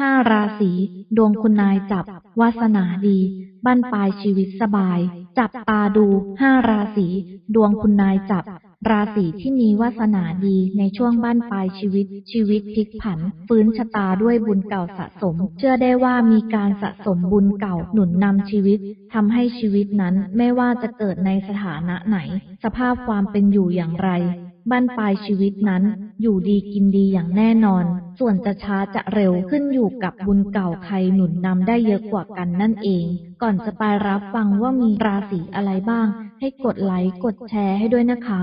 ห้าราศีดวงคุณนายจับ วาสนาดีบั้นปลายชีวิตสบาย จับตาดูห้าราศีดวงคุณนายจับ ราศีที่มีวาสนาดีในช่วงบั้นปลายชีวิต ชีวิตพลิกผัน ฟื้นชะตาด้วยบุญเก่าสะสม เชื่อได้ว่ามีการสะสมบุญเก่าหนุนนำชีวิตทำให้ชีวิตนั้นไม่ว่าจะเกิดในสถานะไหน สภาพความเป็นอยู่อย่างไร บั้นปลายชีวิตนั้น อยู่ดีกินดีอย่างแน่นอน ส่วนจะช้าจะเร็วขึ้นอยู่กับบุญเก่าใครหนุนนำได้เยอะกว่ากันนั่นเอง ก่อนจะไปรับฟังว่ามีราศีอะไรบ้าง ให้กดไลค์กดแชร์ให้ด้วยนะคะ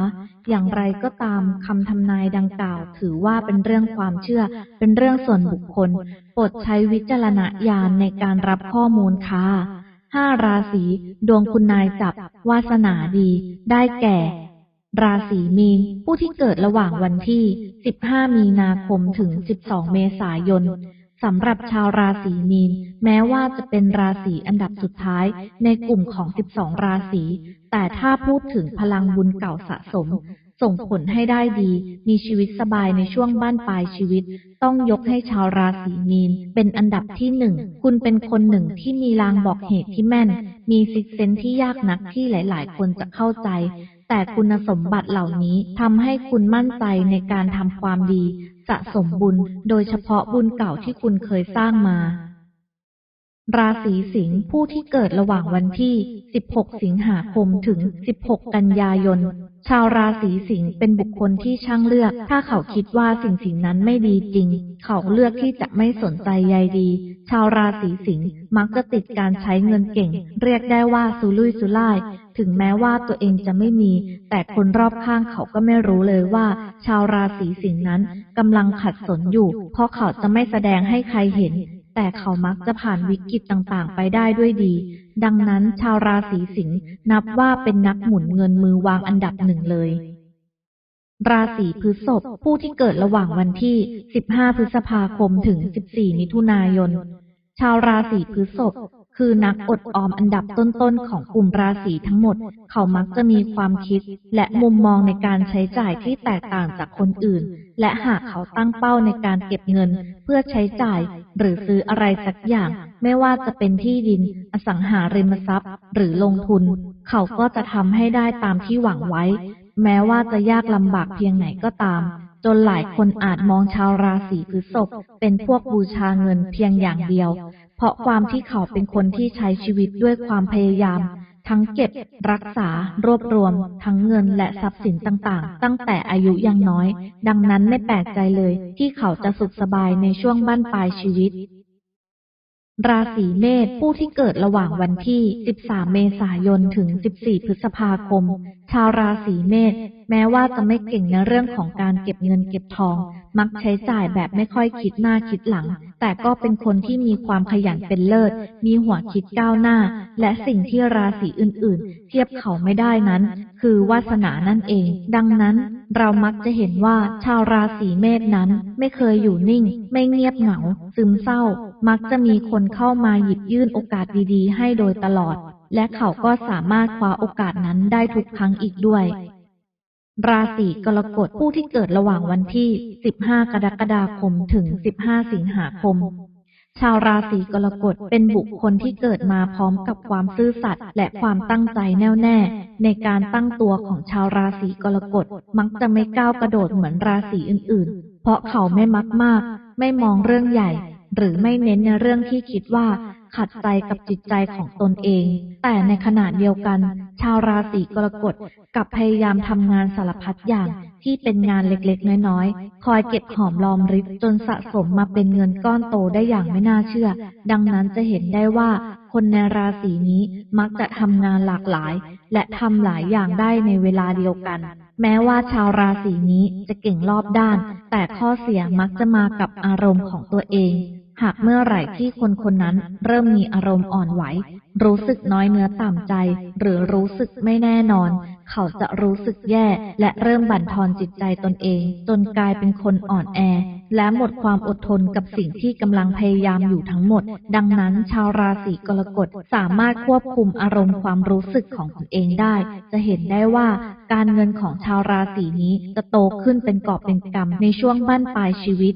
อย่างไรก็ตามคำทำนายดังกล่าว ถือว่าเป็นเรื่องความเชื่อ เป็นเรื่องส่วนบุคคลโปรดใช้วิจารณญาณในการรับข้อมูลค่ะห้าราศีดวงคุณนายจับวาสนาดี ได้แก่ ราศีมีน ผู้ที่เกิดระหว่างวันที่ 15 มีนาคมถึง 12 เมษายนสำหรับชาวราศีมีน แม้ว่าจะเป็นราศีอันดับสุดท้ายในกลุ่มของ 12 ราศี แต่ถ้าพูดถึงพลังบุญเก่าสะสม ส่งผลให้ได้ดี มีชีวิตสบายในช่วงบ้านปลายชีวิต ต้องยกให้ชาวราศีมีน เป็นอันดับที่หนึ่ง คุณเป็นคนหนึ่งที่มีลางบอกเหตุที่แม่น มีซิกเซนที่ยากนักที่หลาย ๆ คนจะเข้าใจ แต่คุณสมบัติเหล่านี้ทำให้คุณมั่นใจในการทำความดี สะสมบุญโดยเฉพาะบุญเก่าที่คุณเคยสร้างมา ราศีสิงห์ผู้ที่เกิดระหว่างวันที่ 16 สิงหาคมถึง 16 กันยายน ชาวราศีสิงห์เป็นบุคคลที่ช่างเลือก ถ้าเขาคิดว่าสิ่งสิ่งนั้นไม่ดีจริง เขาเลือกที่จะไม่สนใจใยดี ชาวราศีสิงห์มักจะติดการใช้เงินเก่ง เรียกได้ว่าสุรุ่ยสุร่าย ถึงแม้ว่าตัวเองจะไม่มี แต่คนรอบข้างเขาก็ไม่รู้เลยว่า ชาวราศีสิงห์นั้นกำลังขัดสนอยู่ เพราะเขาจะไม่แสดงให้ใครเห็นแต่เขามักจะผ่านวิกฤตต่างๆ ไปได้ด้วยดี ดังนั้นชาวราศีสิงห์นับว่าเป็นนักหมุนเงินมือวางอันดับหนึ่งเลย ราศีพฤษภผู้ที่เกิดระหว่างวันที่ 15 พฤษภาคมถึง 14 มิถุนายน ชาวราศีพฤษภ คือนักอดออมอันดับต้นๆของกลุ่มราศีทั้งหมด เขามักจะมีความคิด และมุมมองในการใช้จ่ายที่แตกต่างจากคนอื่น และหากเขาตั้งเป้าในการเก็บเงิน เพื่อใช้จ่าย หรือซื้ออะไรสักอย่าง ไม่ว่าจะเป็นที่ดิน อสังหาริมทรัพย์ หรือลงทุน เขาก็จะทำให้ได้ตามที่หวังไว้ แม้ว่าจะยากลำบากเพียงไหนก็ตามจนหลายคนอาจมองชาวราศีพฤษภเป็นพวกบูชาเงินเพียงอย่างเดียว ราะความที่เขาเป็นคนที่ใช้ชีวิตด้วยความพยายาม ทั้งเก็บรักษารวบรวม ทั้งเงินและทรัพย์สินต่างๆ ตั้งแต่อายุยังน้อย ดังนั้นไม่แปลกใจเลย ที่เขาจะสุขสบายในช่วงบั้นปลายชีวิตราศีเมษผู้ที่เกิดระหว่างวันที่ 13 เมษายน ถึง 14 พฤษภาคม ชาวราศีเมษแม้ว่าจะไม่เก่งในเรื่องของการเก็บเงินเก็บทอง มักใช้จ่ายแบบไม่ค่อยคิดหน้าคิดหลัง แต่ก็เป็นคนที่มีความขยันเป็นเลิศ มีหัวคิดก้าวหน้า และสิ่งที่ราศีอื่นๆ เทียบเขาไม่ได้นั้น คือวาสนานั่นเอง ดังนั้น เรามักจะเห็นว่าชาวราศีเมษนั้น ไม่เคยอยู่นิ่ง ไม่เงียบเหงา ซึมเศร้า มักจะมีคนเข้ามาหยิบยื่นโอกาสดีๆ ให้โดยตลอด และเขาก็สามารถคว้าโอกาสนั้นได้ทุกครั้งอีกด้วย ราศีกรกฎผู้ที่เกิดระหว่างวันที่ 15 กรกฎาคมถึง 15 สิงหาคม ชาวราศีกรกฎเป็นบุคคลที่เกิดมาพร้อมกับความซื่อสัตย์และความตั้งใจแน่วแน่ ในการตั้งตัวของชาวราศีกรกฎมักจะไม่ก้าวกระโดดเหมือนราศีอื่น ๆ เพราะเขาไม่มักมาก ไม่มองเรื่องใหญ่หรือไม่เน้นในเรื่องที่คิดว่า ขัดใจกับจิตใจของตนเอง แต่ในขณะเดียวกัน ชาวราศีกรกฎกับพยายามทำงานสารพัดอย่างที่เป็นงานเล็กๆ น้อยๆ คอยเก็บหอมรอมริบจนสะสมมาเป็นเงินก้อนโตได้อย่างไม่น่าเชื่อ ดังนั้นจะเห็นได้ว่า คนในราศีนี้มักจะทำงานหลากหลาย และทำหลายอย่างได้ในเวลาเดียวกัน แม้ว่าชาวราศีนี้จะเก่งรอบด้าน แต่ข้อเสียมักจะมากับอารมณ์ของตัวเอง หากเมื่อไหร่ที่คนคนนั้นเริ่มมีอารมณ์อ่อนไหว รู้สึกน้อยเนื้อต่ำใจ หรือรู้สึกไม่แน่นอน เขาจะรู้สึกแย่และเริ่มบั่นทอนจิตใจตนเอง จนกลายเป็นคนอ่อนแอ และหมดความอดทนกับสิ่งที่กำลังพยายามอยู่ทั้งหมด ดังนั้นชาวราศีกรกฎสามารถควบคุมอารมณ์ความรู้สึกของตนเองได้ จะเห็นได้ว่าการเงินของชาวราศีนี้จะโตขึ้นเป็นกอบเป็นกำในช่วงบั้นปลายชีวิต